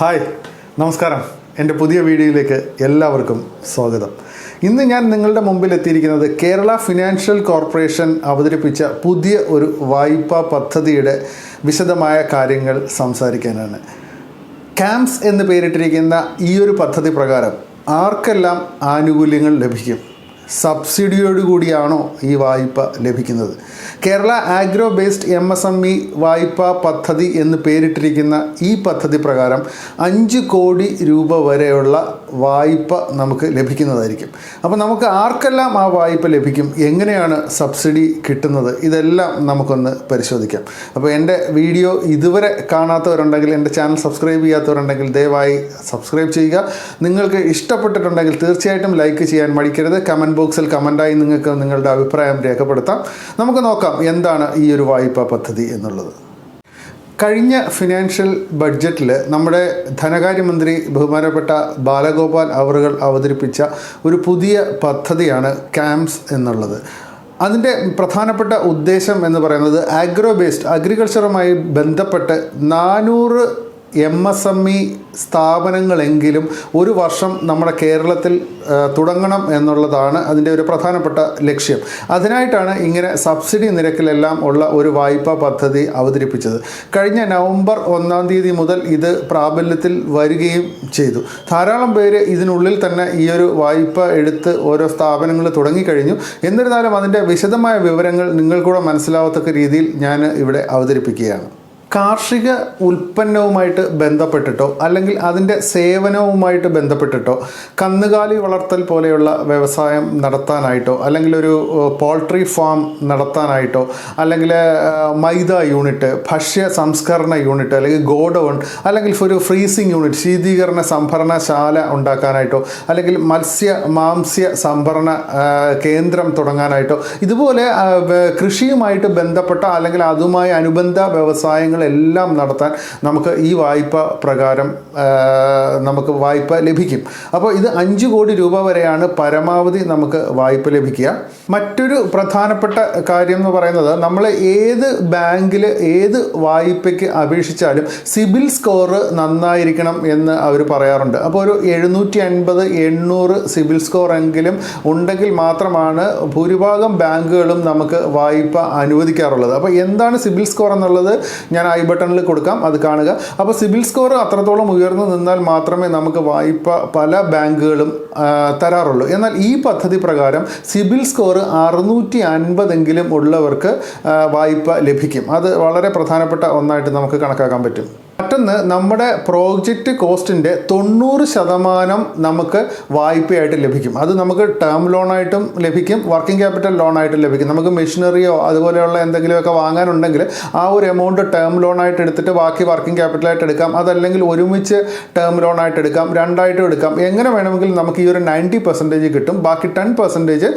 Hi നമസ്കാരം. എന്റെ പുതിയ വീഡിയോയിലേക്ക് എല്ലാവർക്കും സ്വാഗതം. ഇന്ന് ഞാൻ നിങ്ങളുടെ മുമ്പിൽ എത്തിയിരിക്കുന്നത് കേരള ഫിനാൻഷ്യൽ കോർപ്പറേഷൻ അവതരിപ്പിച്ച പുതിയ ഒരു വായ്പാ പദ്ധതിയുടെ വിശദമായ കാര്യങ്ങൾ സംസാരിക്കാനാണ്. ക്യാമ്പ്സ് എന്ന് പേരിട്ടിരിക്കുന്ന ഈ ഒരു പദ്ധതി പ്രകാരം ആർക്കെല്ലാം ആനുകൂല്യങ്ങൾ ലഭിക്കും? സബ്സിഡിയോട് കൂടിയാണോ ഈ വായ്പ ലഭിക്കുന്നത്? Kerala agro based M S M E വായ്പാ പദ്ധതി എന്ന് പേരിട്ടിരിക്കുന്ന ഈ പദ്ധതി പ്രകാരം അഞ്ച് കോടി രൂപ വരെയുള്ള വായ്പ നമുക്ക് ലഭിക്കുന്നതായിരിക്കും. അപ്പോൾ നമുക്ക് ആർക്കെല്ലാം ആ വായ്പ ലഭിക്കും? എങ്ങനെയാണ് സബ്സിഡി കിട്ടുന്നത്? ഇതെല്ലാം നമുക്കൊന്ന് പരിശോധിക്കാം. അപ്പോൾ എന്റെ വീഡിയോ ഇതുവരെ കാണാത്തവരുണ്ടെങ്കിൽ എന്റെ ചാനൽ സബ്സ്ക്രൈബ് ചെയ്യാത്തവരുണ്ടെങ്കിൽ ദയവായി സബ്സ്ക്രൈബ് ചെയ്യുക. നിങ്ങൾക്ക് ഇഷ്ടപ്പെട്ടിട്ടുണ്ടെങ്കിൽ തീർച്ചയായിട്ടും ലൈക്ക് ചെയ്യാൻ മടിക്കരുത്. കമന്റ് ബോക്സിൽ കമന്റായി നിങ്ങൾക്ക് നിങ്ങളുടെ അഭിപ്രായം രേഖപ്പെടുത്താം. നമുക്ക് നോക്കാം എന്താണ് ഈ ഒരു വായ്പാ പദ്ധതി എന്നുള്ളത്. കഴിഞ്ഞ ഫിനാൻഷ്യൽ ബഡ്ജറ്റിൽ നമ്മുടെ ധനകാര്യമന്ത്രി ബഹുമാനപ്പെട്ട ബാലഗോപാൽ അവറുകൾ അവതരിപ്പിച്ച ഒരു പുതിയ പദ്ധതിയാണ് ക്യാമ്പ്സ് എന്നുള്ളത്. അതിന്റെ പ്രധാനപ്പെട്ട ഉദ്ദേശം എന്ന് പറയുന്നത് ആഗ്രോ ബേസ്ഡ് അഗ്രികൾച്ചറുമായി ബന്ധപ്പെട്ട് നാനൂറ് എം എസ് എം ഇ സ്ഥാപനങ്ങളെങ്കിലും ഒരു വർഷം നമ്മുടെ കേരളത്തിൽ തുടങ്ങണം എന്നുള്ളതാണ് അതിന്റെ ഒരു പ്രധാനപ്പെട്ട ലക്ഷ്യം. അതിനായിട്ടാണ് ഇങ്ങനെ സബ്സിഡി നിരക്കിലെല്ലാം ഉള്ള ഒരു വായ്പാ പദ്ധതി അവതരിപ്പിച്ചത്. കഴിഞ്ഞ നവംബർ ഒന്നാം തീയതി മുതൽ ഇത് പ്രാബല്യത്തിൽ വരികയും ചെയ്തു. ധാരാളം പേര് ഇതിനുള്ളിൽ തന്നെ ഈ ഒരു വായ്പ എടുത്ത് ഓരോ സ്ഥാപനങ്ങൾ തുടങ്ങിക്കഴിഞ്ഞു. എന്നിരുന്നാലും അതിന്റെ വിശദമായ വിവരങ്ങൾ നിങ്ങൾക്കൂടെ മനസ്സിലാവത്തക്ക രീതിയിൽ ഞാൻ ഇവിടെ അവതരിപ്പിക്കുകയാണ്. കാർഷിക ഉൽപ്പന്നവുമായിട്ട് ബന്ധപ്പെട്ടിട്ടോ അല്ലെങ്കിൽ അതിന്റെ സേവനവുമായിട്ട് ബന്ധപ്പെട്ടിട്ടോ കന്നുകാലി വളർത്തൽ പോലെയുള്ള വ്യവസായം നടത്താനായിട്ടോ അല്ലെങ്കിൽ ഒരു പോൾട്രി ഫാം നടത്താനായിട്ടോ അല്ലെങ്കിൽ മൈദ യൂണിറ്റ് ഭക്ഷ്യ സംസ്കരണ യൂണിറ്റ് അല്ലെങ്കിൽ ഗോഡൗൺ അല്ലെങ്കിൽ ഒരു ഫ്രീസിംഗ് യൂണിറ്റ് ശീതീകരണ സംഭരണശാല ഉണ്ടാക്കാനായിട്ടോ അല്ലെങ്കിൽ മത്സ്യ മാംസ്യ സംഭരണ കേന്ദ്രം തുടങ്ങാനായിട്ടോ ഇതുപോലെ കൃഷിയുമായിട്ട് ബന്ധപ്പെട്ട അല്ലെങ്കിൽ അതുമായി അനുബന്ധ വ്യവസായങ്ങളെല്ലാം നടത്താൻ നമുക്ക് ഈ വായ്പ പ്രകാരം നമുക്ക് വായ്പ ലഭിക്കും. അപ്പോൾ ഇത് അഞ്ച് കോടി രൂപ വരെയാണ് പരമാവധി നമുക്ക് വായ്പ ലഭിക്കുക. മറ്റൊരു പ്രധാനപ്പെട്ട കാര്യം എന്ന് പറയുന്നത് നമ്മൾ ഏത് ബാങ്കിൽ ഏത് വായ്പയ്ക്ക് അപേക്ഷിച്ചാലും സിബിൽ സ്കോർ നന്നായിരിക്കണം എന്ന് അവർ പറയാറുണ്ട്. അപ്പോൾ ഒരു എഴുന്നൂറ്റി അൻപത് എണ്ണൂറ് സിബിൽ സ്കോർ എങ്കിലും ഉണ്ടെങ്കിൽ മാത്രമാണ് ഭൂരിഭാഗം ബാങ്കുകളും നമുക്ക് വായ്പ അനുവദിക്കാറുള്ളത്. അപ്പോൾ എന്താണ് സിബിൽ സ്കോർ എന്നുള്ളത്? ഞാൻ ഐ ബട്ടണിൽ കൊടുക്കാം അത് കാണുക. അപ്പോൾ സിബിൽ സ്കോർ അത്രത്തോളം ഉയർന്നു നിന്നാൽ മാത്രമേ നമുക്ക് വായ്പ പല ബാങ്കുകളും തരാറുള്ളൂ. എന്നാൽ ഈ പദ്ധതി പ്രകാരം സിബിൽ സ്കോർ അറുന്നൂറ്റി അൻപതെങ്കിലും ഉള്ളവർക്ക് വായ്പ ലഭിക്കും. അത് വളരെ പ്രധാനപ്പെട്ട ഒന്നായിട്ട് നമുക്ക് കണക്കാക്കാൻ പറ്റും. മറ്റൊന്ന് നമ്മുടെ പ്രോജക്റ്റ് കോസ്റ്റിന്റെ തൊണ്ണൂറ് ശതമാനം നമുക്ക് വായ്പയായിട്ട് ലഭിക്കും. അത് നമുക്ക് ടേം ലോണായിട്ടും ലഭിക്കും വർക്കിംഗ് ക്യാപിറ്റൽ ലോണായിട്ടും ലഭിക്കും. നമുക്ക് മെഷീനറിയോ അതുപോലെയുള്ള എന്തെങ്കിലുമൊക്കെ വാങ്ങാനുണ്ടെങ്കിൽ ആ ഒരു എമൗണ്ട് ടേം ലോണായിട്ട് എടുത്തിട്ട് ബാക്കി വർക്കിംഗ് ക്യാപിറ്റലായിട്ട് എടുക്കാം. അതല്ലെങ്കിൽ ഒരുമിച്ച് ടേം ലോണായിട്ട് എടുക്കാം രണ്ടായിട്ടും എടുക്കാം. എങ്ങനെ വേണമെങ്കിലും നമുക്ക് ഈ ഒരു നയന്റി പെർസെന്റേജ് കിട്ടും. ബാക്കി ടെൻ പെർസെന്റേജ്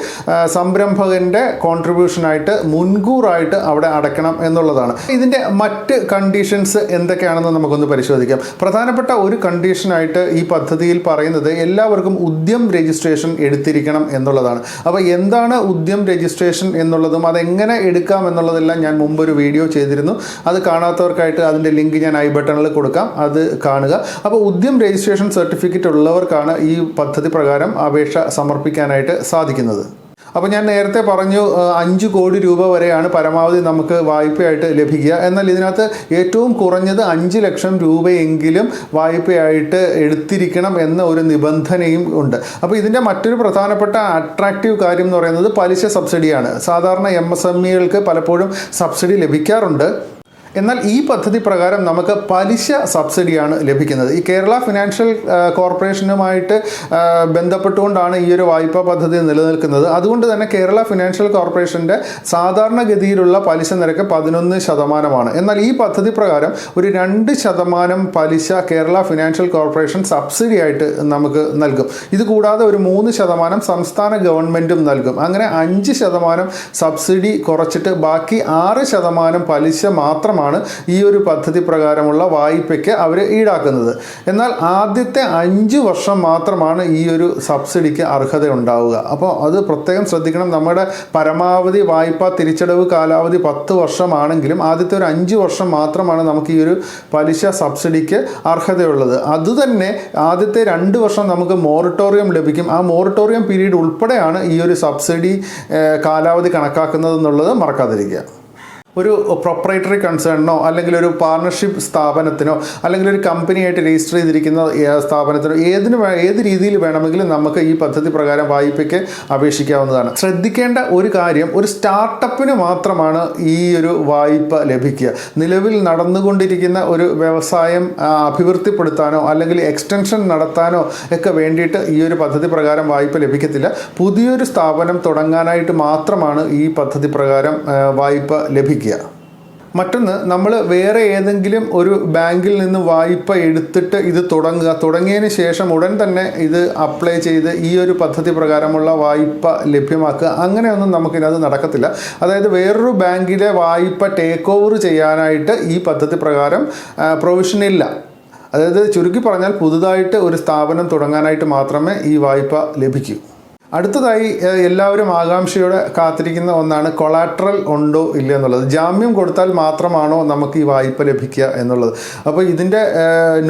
സംരംഭകന്റെ കോൺട്രിബ്യൂഷനായിട്ട് മുൻകൂറായിട്ട് അവിടെ അടയ്ക്കണം എന്നുള്ളതാണ്. ഇതിന്റെ മറ്റ് കണ്ടീഷൻസ് എന്തൊക്കെയാണെന്ന് നമുക്കൊന്ന് പരിശോധിക്കാം. പ്രധാനപ്പെട്ട ഒരു കണ്ടീഷനായിട്ട് ഈ പദ്ധതിയിൽ പറയുന്നത് എല്ലാവർക്കും ഉദ്യം രജിസ്ട്രേഷൻ എടുത്തിരിക്കണം എന്നുള്ളതാണ്. അപ്പോൾ എന്താണ് ഉദ്യം രജിസ്ട്രേഷൻ എന്നുള്ളതും അതെങ്ങനെ എടുക്കാം എന്നുള്ളതെല്ലാം ഞാൻ മുമ്പ് ഒരു വീഡിയോ ചെയ്തിരുന്നു. അത് കാണാത്തവർക്കായിട്ട് അതിന്റെ ലിങ്ക് ഞാൻ ഐ ബട്ടണിൽ കൊടുക്കാം. അത് കാണുക. അപ്പോൾ ഉദ്യം രജിസ്ട്രേഷൻ സർട്ടിഫിക്കറ്റ് ഉള്ളവർക്കാണ് ഈ പദ്ധതി പ്രകാരം അപേക്ഷ സമർപ്പിക്കാനായിട്ട് സാധിക്കുന്നത്. അപ്പോൾ ഞാൻ നേരത്തെ പറഞ്ഞു അഞ്ച് കോടി രൂപ വരെയാണ് പരമാവധി നമുക്ക് വായ്പയായിട്ട് ലഭിക്കുക. എന്നാൽ ഇതിനകത്ത് ഏറ്റവും കുറഞ്ഞത് അഞ്ച് ലക്ഷം രൂപയെങ്കിലും വായ്പയായിട്ട് എടുത്തിരിക്കണം എന്ന ഒരു നിബന്ധനയും ഉണ്ട്. അപ്പോൾ ഇതിന്റെ മറ്റൊരു പ്രധാനപ്പെട്ട അട്രാക്റ്റീവ് കാര്യം എന്ന് പറയുന്നത് പലിശ സബ്സിഡിയാണ്. സാധാരണ എം എസ് എം ഇകൾക്ക് പലപ്പോഴും സബ്സിഡി ലഭിക്കാറുണ്ട്. എന്നാൽ ഈ പദ്ധതി പ്രകാരം നമുക്ക് പലിശ സബ്സിഡിയാണ് ലഭിക്കുന്നത്. ഈ കേരള ഫിനാൻഷ്യൽ കോർപ്പറേഷനുമായിട്ട് ബന്ധപ്പെട്ടുകൊണ്ടാണ് ഈ ഒരു വായ്പാ പദ്ധതി നിലനിൽക്കുന്നത്. അതുകൊണ്ട് തന്നെ കേരള ഫിനാൻഷ്യൽ കോർപ്പറേഷന്റെ സാധാരണഗതിയിലുള്ള പലിശ നിരക്ക് പതിനൊന്ന് ശതമാനമാണ്. എന്നാൽ ഈ പദ്ധതി പ്രകാരം ഒരു രണ്ട് ശതമാനം പലിശ കേരള ഫിനാൻഷ്യൽ കോർപ്പറേഷൻ സബ്സിഡി ആയിട്ട് നമുക്ക് നൽകും. ഇത് കൂടാതെ ഒരു മൂന്ന് ശതമാനം സംസ്ഥാന ഗവൺമെന്റും നൽകും. അങ്ങനെ അഞ്ച് ശതമാനം സബ്സിഡി കുറച്ചിട്ട് ബാക്കി ആറ് ശതമാനം പലിശ മാത്രമാണ് മാത്രമാണ് ഈ ഒരു പദ്ധതി പ്രകാരമുള്ള വായ്പയ്ക്ക് അവർ ഈടാക്കുന്നത്. എന്നാൽ ആദ്യത്തെ അഞ്ച് വർഷം മാത്രമാണ് ഈ ഒരു സബ്സിഡിക്ക് അർഹത ഉണ്ടാവുക അപ്പോൾ അത് പ്രത്യേകം ശ്രദ്ധിക്കണം. നമ്മുടെ പരമാവധി വായ്പ തിരിച്ചടവ് കാലാവധി പത്ത് വർഷമാണെങ്കിലും ആദ്യത്തെ ഒരു അഞ്ച് വർഷം മാത്രമാണ് നമുക്ക് ഈ ഒരു പലിശ സബ്സിഡിക്ക് അർഹതയുള്ളത്. അതുതന്നെ ആദ്യത്തെ രണ്ട് വർഷം നമുക്ക് മോറട്ടോറിയം ലഭിക്കും. ആ മോറട്ടോറിയം പീരീഡ് ഉൾപ്പെടെയാണ് ഈ ഒരു സബ്സിഡി കാലാവധി കണക്കാക്കുന്നത് എന്നുള്ളത് മറക്കാതിരിക്കുക. ഒരു പ്രൊപ്പറേറ്ററി കൺസേണിനോ അല്ലെങ്കിൽ ഒരു പാർട്ണർഷിപ്പ് സ്ഥാപനത്തിനോ അല്ലെങ്കിൽ ഒരു കമ്പനിയായിട്ട് രജിസ്റ്റർ ചെയ്തിരിക്കുന്ന സ്ഥാപനത്തിനോ ഏതിന് ഏത് രീതിയിൽ വേണമെങ്കിലും നമുക്ക് ഈ പദ്ധതി പ്രകാരം വായ്പയ്ക്ക് അപേക്ഷിക്കാവുന്നതാണ്. ശ്രദ്ധിക്കേണ്ട ഒരു കാര്യം ഒരു സ്റ്റാർട്ടപ്പിന് മാത്രമാണ് ഈ ഒരു വായ്പ ലഭിക്കുക. നിലവിൽ നടന്നുകൊണ്ടിരിക്കുന്ന ഒരു വ്യവസായം അഭിവൃദ്ധിപ്പെടുത്താനോ അല്ലെങ്കിൽ എക്സ്റ്റൻഷൻ നടത്താനോ ഒക്കെ വേണ്ടിയിട്ട് ഈ ഒരു പദ്ധതി പ്രകാരം വായ്പ ലഭിക്കത്തില്ല. പുതിയൊരു സ്ഥാപനം തുടങ്ങാനായിട്ട് മാത്രമാണ് ഈ പദ്ധതി പ്രകാരം വായ്പ ലഭിക്കുക. മറ്റൊന്ന് നമ്മൾ വേറെ ഏതെങ്കിലും ഒരു ബാങ്കിൽ നിന്ന് വായ്പ എടുത്തിട്ട് ഇത് തുടങ്ങുക. തുടങ്ങിയതിന് ശേഷം ഉടൻ തന്നെ ഇത് അപ്ലൈ ചെയ്ത് ഈ ഒരു പദ്ധതി പ്രകാരമുള്ള വായ്പ ലഭ്യമാക്കുക. അങ്ങനെയൊന്നും നമുക്കിനത് നടക്കത്തില്ല. അതായത് വേറൊരു ബാങ്കിലെ വായ്പ ടേക്ക് ഓവർ ചെയ്യാനായിട്ട് ഈ പദ്ധതി പ്രകാരം പ്രൊവിഷൻ ഇല്ല. അതായത് ചുരുക്കി പറഞ്ഞാൽ പുതുതായിട്ട് ഒരു സ്ഥാപനം തുടങ്ങാനായിട്ട് മാത്രമേ ഈ വായ്പ ലഭിക്കൂ. അടുത്തതായി എല്ലാവരും ആകാംക്ഷയോടെ കാത്തിരിക്കുന്ന ഒന്നാണ് കൊളാട്രൽ ഉണ്ടോ ഇല്ല എന്നുള്ളത്. ജാമ്യം കൊടുത്താൽ മാത്രമാണോ നമുക്ക് ഈ വായ്പ ലഭിക്കുക എന്നുള്ളത്. അപ്പോൾ ഇതിന്റെ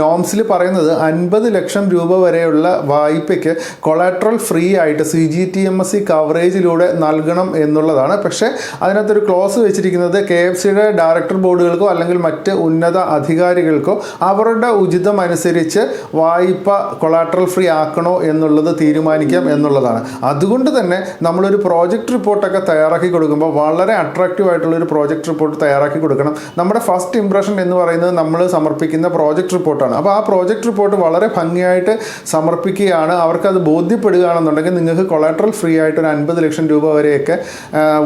നോംസിൽ പറയുന്നത് അൻപത് ലക്ഷം രൂപ വരെയുള്ള വായ്പയ്ക്ക് കൊളാട്രൽ ഫ്രീ ആയിട്ട് C G T M S C കവറേജിലൂടെ നൽകണം എന്നുള്ളതാണ്. പക്ഷേ അതിനകത്തൊരു ക്ലോസ് വെച്ചിരിക്കുന്നത് കെ എഫ് സിയുടെ ഡയറക്ടർ ബോർഡുകൾക്കോ അല്ലെങ്കിൽ മറ്റ് ഉന്നത അധികാരികൾക്കോ അവരുടെ ഉചിതമനുസരിച്ച് വായ്പ കൊളാട്രൽ ഫ്രീ ആക്കണോ എന്നുള്ളത് തീരുമാനിക്കാം എന്നുള്ളതാണ്. അതുകൊണ്ട് തന്നെ നമ്മളൊരു പ്രോജക്റ്റ് റിപ്പോർട്ടൊക്കെ തയ്യാറാക്കി കൊടുക്കുമ്പോൾ വളരെ അട്രാക്റ്റീവ് ആയിട്ടുള്ള ഒരു പ്രോജക്റ്റ് റിപ്പോർട്ട് തയ്യാറാക്കി കൊടുക്കണം. നമ്മുടെ ഫസ്റ്റ് ഇംപ്രഷൻ എന്ന് പറയുന്നത് നമ്മൾ സമർപ്പിക്കുന്ന പ്രോജക്റ്റ് റിപ്പോർട്ടാണ് അപ്പോൾ ആ പ്രോജക്റ്റ് റിപ്പോർട്ട് വളരെ ഭംഗിയായിട്ട് സമർപ്പിക്കുകയാണ്. അവർക്കത് ബോധ്യപ്പെടുകയാണെന്നുണ്ടെങ്കിൽ നിങ്ങൾക്ക് കൊളാട്രൽ ഫ്രീ ആയിട്ട് ഒരു അൻപത് ലക്ഷം രൂപ വരെയൊക്കെ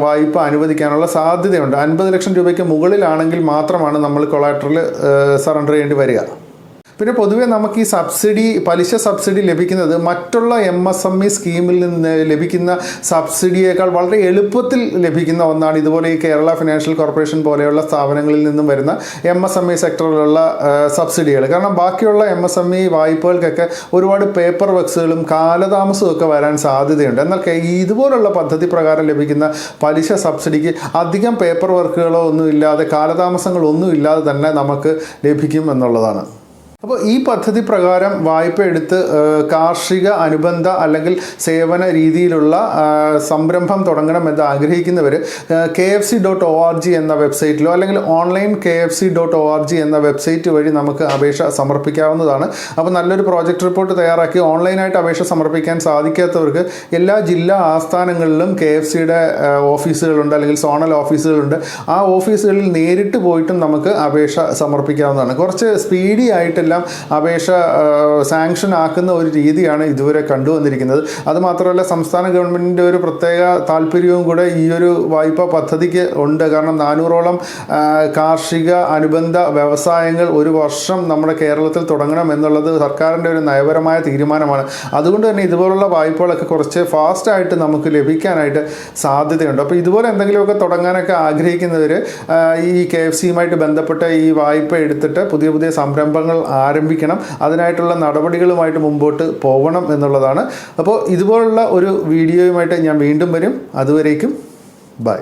വായ്പ അനുവദിക്കാനുള്ള സാധ്യതയുണ്ട്. അൻപത് ലക്ഷം രൂപയ്ക്ക് മുകളിലാണെങ്കിൽ മാത്രമാണ് നമ്മൾ കൊളാട്രൽ സറണ്ടർ ചെയ്യേണ്ടി വരിക. പിന്നെ പൊതുവെ നമുക്ക് ഈ സബ്സിഡി പലിശ സബ്സിഡി ലഭിക്കുന്നത് മറ്റുള്ള എം എസ് എം ഇ സ്കീമിൽ നിന്ന് ലഭിക്കുന്ന സബ്സിഡിയേക്കാൾ വളരെ എളുപ്പത്തിൽ ലഭിക്കുന്ന ഒന്നാണ് ഇതുപോലെ ഈ കേരള ഫിനാൻഷ്യൽ കോർപ്പറേഷൻ പോലെയുള്ള സ്ഥാപനങ്ങളിൽ നിന്നും വരുന്ന എം എസ് എം ഇ സെക്ടറിലുള്ള സബ്സിഡികൾ. കാരണം ബാക്കിയുള്ള എം എസ് എം ഇ വായ്പകൾക്കൊക്കെ ഒരുപാട് പേപ്പർ വർക്ക്സുകളും കാലതാമസവും ഒക്കെ വരാൻ സാധ്യതയുണ്ട്. എന്നാൽ ഇതുപോലുള്ള പദ്ധതി പ്രകാരം ലഭിക്കുന്ന പലിശ സബ്സിഡിക്ക് അധികം പേപ്പർ വർക്കുകളോ ഒന്നും ഇല്ലാതെ കാലതാമസങ്ങളൊന്നും ഇല്ലാതെ തന്നെ നമുക്ക് ലഭിക്കും എന്നുള്ളതാണ്. അപ്പോൾ ഈ പദ്ധതി പ്രകാരം വായ്പ എടുത്ത് കാർഷിക അനുബന്ധ അല്ലെങ്കിൽ സേവന രീതിയിലുള്ള സംരംഭം തുടങ്ങണമെന്ന് ആഗ്രഹിക്കുന്നവർ K F C dot O R G എന്ന വെബ്സൈറ്റിലോ അല്ലെങ്കിൽ online K F C dot O R G എന്ന വെബ്സൈറ്റ് വഴി നമുക്ക് അപേക്ഷ സമർപ്പിക്കാവുന്നതാണ്. അപ്പോൾ നല്ലൊരു പ്രോജക്റ്റ് റിപ്പോർട്ട് തയ്യാറാക്കി ഓൺലൈനായിട്ട് അപേക്ഷ സമർപ്പിക്കാൻ സാധിക്കാത്തവർക്ക് എല്ലാ ജില്ലാ ആസ്ഥാനങ്ങളിലും കെ എഫ് സിയുടെ ഓഫീസുകളുണ്ട് അല്ലെങ്കിൽ സോണൽ ഓഫീസുകളുണ്ട്. ആ ഓഫീസുകളിൽ നേരിട്ട് പോയിട്ടും നമുക്ക് അപേക്ഷ സമർപ്പിക്കാവുന്നതാണ്. കുറച്ച് സ്പീഡി ആയിട്ടെല്ലാം അപേക്ഷ സാങ്ഷൻ ആക്കുന്ന ഒരു രീതിയാണ് ഇതുവരെ കണ്ടുവന്നിരിക്കുന്നത്. അതുമാത്രമല്ല സംസ്ഥാന ഗവൺമെന്റിന്റെ ഒരു പ്രത്യേക താല്പര്യവും കൂടെ ഈ ഒരു വായ്പാ പദ്ധതിക്ക് ഉണ്ട്. കാരണം നാനൂറോളം കാർഷിക അനുബന്ധ വ്യവസായങ്ങൾ ഒരു വർഷം നമ്മുടെ കേരളത്തിൽ തുടങ്ങണം എന്നുള്ളത് സർക്കാരിന്റെ ഒരു നയപരമായ തീരുമാനമാണ്. അതുകൊണ്ട് തന്നെ ഇതുപോലുള്ള വായ്പകളൊക്കെ കുറച്ച് ഫാസ്റ്റായിട്ട് നമുക്ക് ലഭിക്കാനായിട്ട് സാധ്യതയുണ്ട്. അപ്പോൾ ഇതുപോലെ എന്തെങ്കിലുമൊക്കെ തുടങ്ങാനൊക്കെ ആഗ്രഹിക്കുന്നവർ ഈ കെ എഫ് സിയുമായിട്ട് ബന്ധപ്പെട്ട ഈ വായ്പ എടുത്തിട്ട് പുതിയ പുതിയ സംരംഭങ്ങൾ ആരംഭിക്കണം. അതിനായിട്ടുള്ള നടപടികളുമായിട്ട് മുമ്പോട്ട് പോകണം എന്നുള്ളതാണ്. അപ്പോൾ ഇതുപോലുള്ള ഒരു വീഡിയോയുമായിട്ട് ഞാൻ വീണ്ടും വരും. അതുവരേക്കും ബൈ.